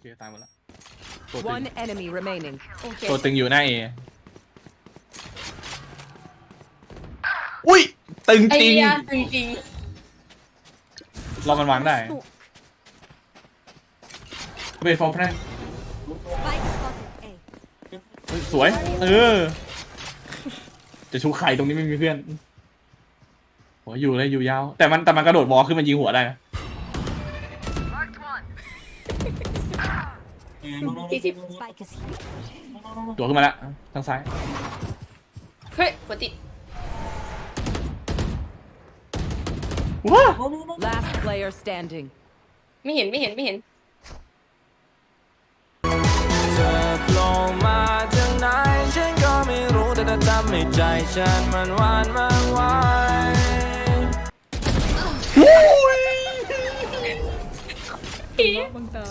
เคตายหมดแล้วตัวตึง One enemy remaining. โอเคตัวตึงอยู่หน้าเออุ้ย ตึงไอ้จริงเหี้ยจริงจริงรอมันวางได้เป็นฟอร์แพน Spike spotted A. เฮ้ยสวย เออ จะชูไข่ตรงนี้ไม่มีเพื่อนโหัวอยู่เลยอยู่ยาว แต่มันแต่มันกระโดดบอลขึ้นมายิงหัวได้นะ สี่สิบ Spike is here. ตัวขึ้นมาแล้วทางซ้าย เฮ้ยปกติว้า Last player standing. ไม่เห็นไม่เห็นไม่เห็น เธอโผล่มาจากไหนฉันก็ไม่รู้แต่เธอทำให้ใจฉันมันหวานมันไ 히. 망다.